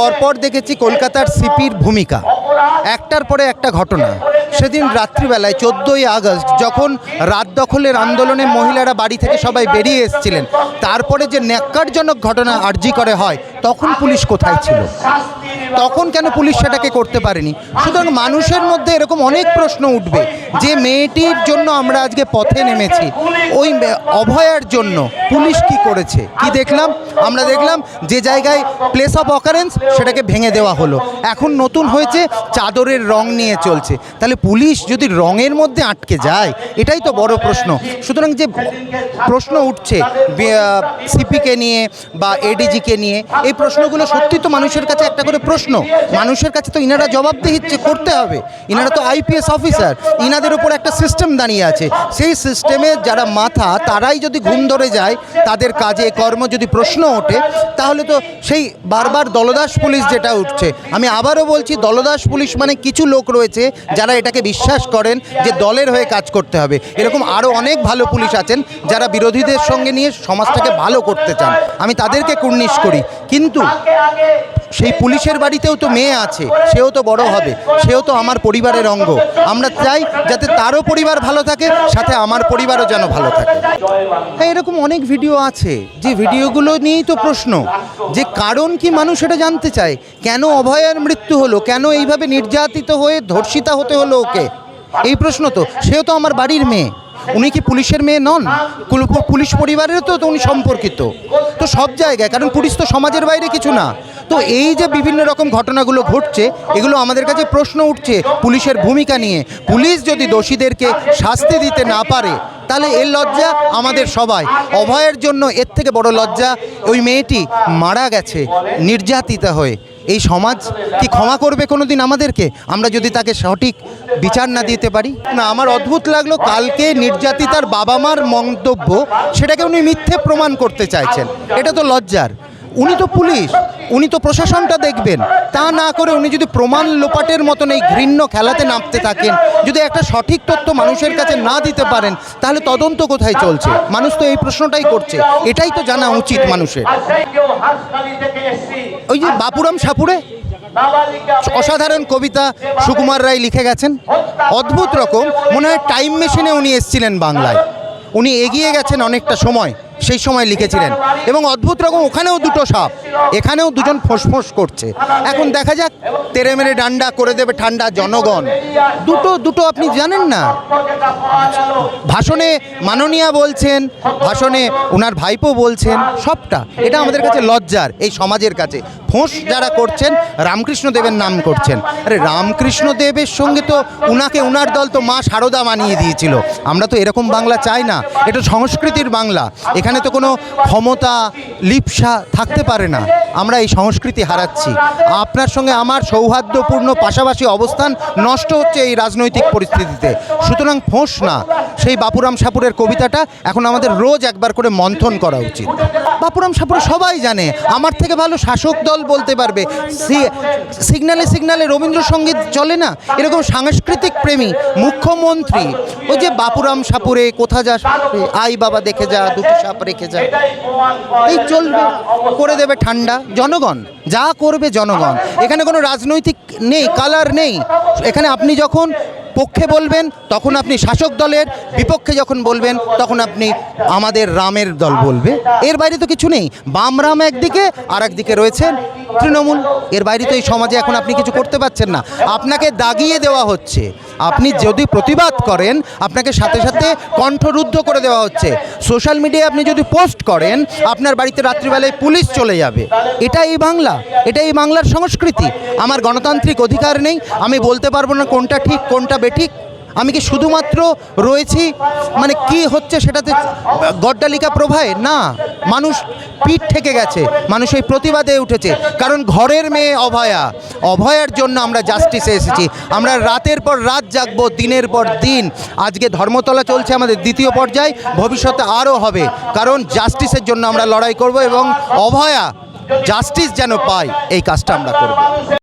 পরপর দেখেছি কলকাতার সিপির ভূমিকা। একটার পরে একটা ঘটনা। সেদিন রাত্রিবেলায় চোদ্দোই আগস্ট যখন রাত দখলের আন্দোলনে মহিলারা বাড়ি থেকে সবাই বেরিয়ে এসেছিলেন, তারপরে যে ন্যাক্কারজনক ঘটনা আর্জি করে হয়, তখন পুলিশ কোথায় ছিল? তখন কেন পুলিশ সেটাকে করতে পারেনি? সুতরাং মানুষের মধ্যে এরকম অনেক প্রশ্ন উঠবে যে মেয়েটির জন্য আমরা আজকে পথে নেমেছি। ওই অভয়ার জন্য পুলিশ কি করেছে? কি দেখলাম? আমরা দেখলাম যে জায়গায় প্লেস অফ অকারেন্স সেটাকে ভেঙে দেওয়া হলো। এখন নতুন হয়েছে, চাদরের রং নিয়ে চলছে। তাহলে পুলিশ যদি রঙের মধ্যে আটকে যায়, এটাই তো বড় প্রশ্ন। সুতরাং যে প্রশ্ন উঠছে সিপিকে নিয়ে বা এডিজিকে নিয়ে, এই প্রশ্নগুলো সত্যি তো মানুষের কাছে একটা করে প্রশ্ন মানুষের কাছে তো ইনারা জবাবদিহি করতে হবে। ইনারা তো আইপিএস অফিসার। ইনাদের উপর একটা সিস্টেম দাঁড়িয়ে আছে। সেই সিস্টেমে যারা মাথা, তারাই যদি ঘুম ধরে যায়, তাদের কাজে, কর্ম যদি প্রশ্ন ওঠে, তাহলে তো সেই বারবার দলদাস পুলিশ যেটা উঠছে। আমি আবারও বলছি, দলদাস পুলিশ মানে কিছু লোক রয়েছে যারা এটাকে বিশ্বাস করেন যে দলের হয়ে কাজ করতে হবে। এরকম আরও অনেক ভালো পুলিশ আছেন যারা বিরোধীদের সঙ্গে নিয়ে সমাজটাকে ভালো করতে চান। আমি তাদেরকে কুর্নিশ করি। কিন্তু সেই পুলিশের বাড়িতেও তো মেয়ে আছে, সেও তো বড় হবে, সেও তো আমার পরিবারের অঙ্গ। আমরা চাই যাতে তারও পরিবার ভালো থাকে, সাথে আমার পরিবারও যেন ভালো থাকে। হ্যাঁ এরকম অনেক ভিডিও আছে, যে ভিডিওগুলো নিয়েই তো প্রশ্ন, যে কারণ কি মানুষ এটা জানতে চায়? কেন অভয়ের মৃত্যু হলো? কেন এইভাবে নির্যাতিত হয়ে ধর্ষিতা হতে হলো ওকে? এই প্রশ্ন তো, সেও তো আমার বাড়ির মেয়ে। উনি কি পুলিশের মেয়ে নন? পুলিশ পরিবারেরও তো তো উনি সম্পর্কিত। তো সব জায়গায়, কারণ পুলিশ তো সমাজের বাইরে কিছু না। তো এই যে বিভিন্ন রকম ঘটনাগুলো ঘটছে এগুলো আমাদের কাছে প্রশ্ন উঠছে পুলিশের ভূমিকা নিয়ে। পুলিশ যদি দোষীদেরকে শাস্তি দিতে না পারে তাহলে এর লজ্জা আমাদের সবাই। অভয়ের জন্য এর থেকে বড় লজ্জা ওই মেয়েটি মারা গেছে নির্যাতিতা হয়ে। এই সমাজ কি ক্ষমা করবে কোনো দিন আমাদেরকে? আমরা যদি তাকে সঠিক বিচার না দিতে পারি? না আমার অদ্ভুত লাগল কালকে নির্যাতিতার বাবা মার মন্তব্য সেটাকে উনি মিথ্যে প্রমাণ করতে চাইছেন। এটা তো লজ্জার। উনি তো পুলিশ। উনি তো প্রশাসনটা দেখবেন। তা না করে উনি যদি প্রমাণ লোপাটের মতন এই ঘৃণ্য খেলাতে নামতে থাকেন, যদি একটা সঠিক তথ্য মানুষের কাছে না দিতে পারেন, তাহলে তদন্ত কোথায় চলছে? মানুষ তো এই প্রশ্নটাই করছে। এটাই তো জানা উচিত মানুষের। ওই যে বাপুরাম সাপুরে অসাধারণ কবিতা সুকুমার রায় লিখে গেছেন। অদ্ভুত রকম, মনে হয় টাইম মেশিনে উনি এসেছিলেন বাংলায়। উনি এগিয়ে গেছেন অনেকটা সময়। সেই সময় লিখেছিলেন। এবং অদ্ভুত রকম ওখানেও দুটো সাপ, এখানেও দুজন ফোঁস করছে। এখন দেখা যাক, তেরে মেরে ডান্ডা করে দেবে ঠান্ডা জনগণ। দুটো দুটো আপনি জানেন না? ভাষণে মাননীয়া বলছেন, ভাষণে ওনার ভাইপো বলছেন, সবটা। এটা আমাদের কাছে লজ্জার এই সমাজের কাছে। ফোঁস যারা করছেন রামকৃষ্ণ দেবের নাম করছেন। আরে রামকৃষ্ণ দেবের সঙ্গে তো উনাকে, উনার দল তো মা সারদা মানিয়ে দিয়েছিল। আমরা তো এরকম বাংলা চাই না। এটা সংস্কৃতির বাংলা। এখানে তো কোনো ক্ষমতা লিপসা থাকতে পারে না। আমরা এই সংস্কৃতি হারাচ্ছি। আপনার সঙ্গে আমার সৌহার্দ্যপূর্ণ পাশাপাশি অবস্থান নষ্ট হচ্ছে এই রাজনৈতিক পরিস্থিতিতে। সুতরাং ফোঁস না। সেই বাপুরাম সাপুরের কবিতাটা এখন আমাদের রোজ একবার করে মন্থন করা উচিত। বাপুরাম সাপুর সবাই জানে, আমার থেকে ভালো শাসক দল বলতে পারবে। সিগনালে সিগনালে রবীন্দ্রসঙ্গীত চলে না? এরকম সাংস্কৃতিক প্রেমী, মুখ্যমন্ত্রী। ওই যে বাপুরাম সাপুরে কোথা যা আই বাবা দেখে যা, দুটো সাপ রেখে যা এই চলবে করে দেবে ঠান্ডা। জনগণ যা করবে জনগণ। এখানে কোনো রাজনৈতিক নেই কালার নেই। এখানে আপনি যখন পক্ষে বলবেন তখন আপনি শাসক দলের বিপক্ষে যখন বলবেন তখন আপনি আমাদের রামের দল বলবে। এর বাইরে তো কিছু নেই। বাম রাম একদিকে আর একদিকে রয়েছেন তৃণমূল। এর বাইরে তো এই সমাজে এখন আপনি কিছু করতে পারছেন না। আপনাকে দাগিয়ে দেওয়া হচ্ছে। আপনি যদি প্রতিবাদ করেন, আপনাকে সাথে সাথে কণ্ঠরুদ্ধ করে দেওয়া হচ্ছে। সোশ্যাল মিডিয়ায় আপনি যদি পোস্ট করেন, আপনার বাড়িতে রাত্রিবেলায় পুলিশ চলে যাবে। এটা এই বাংলা এটা এই বাংলার সংস্কৃতি। আমার গণতান্ত্রিক অধিকার নেই, আমি বলতে পারব না কোনটা ঠিক, কোনটা বেঠিক। আমি কি শুধুমাত্র রয়েছি? মানে কি হচ্ছে সেটাতে গড্ডালিকা প্রভায়? না। মানুষ পিঠ থেকে গেছে, মানুষ এই প্রতিবাদে উঠেছে। কারণ ঘরের মেয়ে অভয়া, অভয়ার জন্য আমরা জাস্টিসে এসেছি। আমরা রাতের পর রাত জাগবো, দিনের পর দিন। আজকে ধর্মতলা চলছে আমাদের দ্বিতীয় পর্যায়ে, ভবিষ্যতে আরও হবে। কারণ জাস্টিসের জন্য আমরা লড়াই করব এবং অভয়া জাস্টিস যেন পায়, এই কাজটা আমরা করব।